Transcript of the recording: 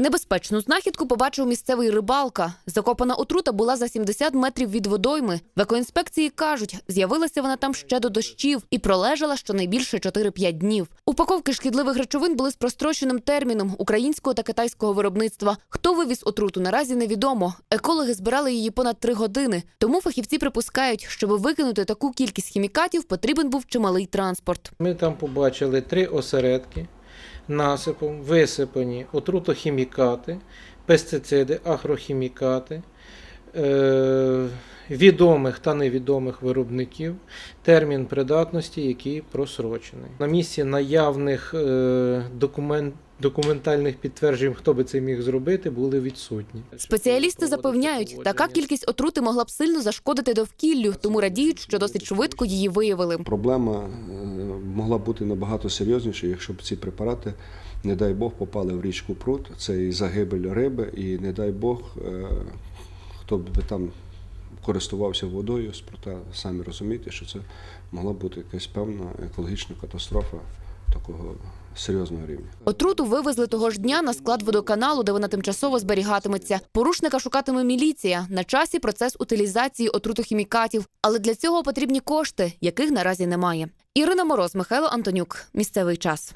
Небезпечну знахідку побачив місцевий рибалка. Закопана отрута була за 70 метрів від водойми. В екоінспекції кажуть, з'явилася вона там ще до дощів і пролежала щонайбільше 4-5 днів. Упаковки шкідливих речовин були з простроченим терміном українського та китайського виробництва. Хто вивіз отруту, наразі невідомо. Екологи збирали її понад три години. Тому фахівці припускають, щоб викинути таку кількість хімікатів, потрібен був чималий транспорт. Ми там побачили три осередки насипом, висипані отрутохімікати, пестициди, агрохімікати, е- відомих та невідомих виробників, термін придатності, який просрочений. На місці наявних е- документ, документальних підтверджень, хто би це міг зробити, були відсутні. Спеціалісти запевняють, така кількість отрути могла б сильно зашкодити довкіллю, тому радіють, що досить швидко її виявили. Проблема е, могла бути набагато серйозніша, якщо б ці препарати, не дай Бог, попали в річку Прут. Це і загибель риби, і не дай Бог, е, хто б там користувався водою з прута, самі розумієте, що це могла бути якась певна екологічна катастрофа такого серйозного рівня. Отруту вивезли того ж дня на склад водоканалу, де вона тимчасово зберігатиметься. Порушника шукатиме міліція. На часі процес утилізації отрутохімікатів. Але для цього потрібні кошти, яких наразі немає. Ірина Мороз, Михайло Антонюк. Місцевий час.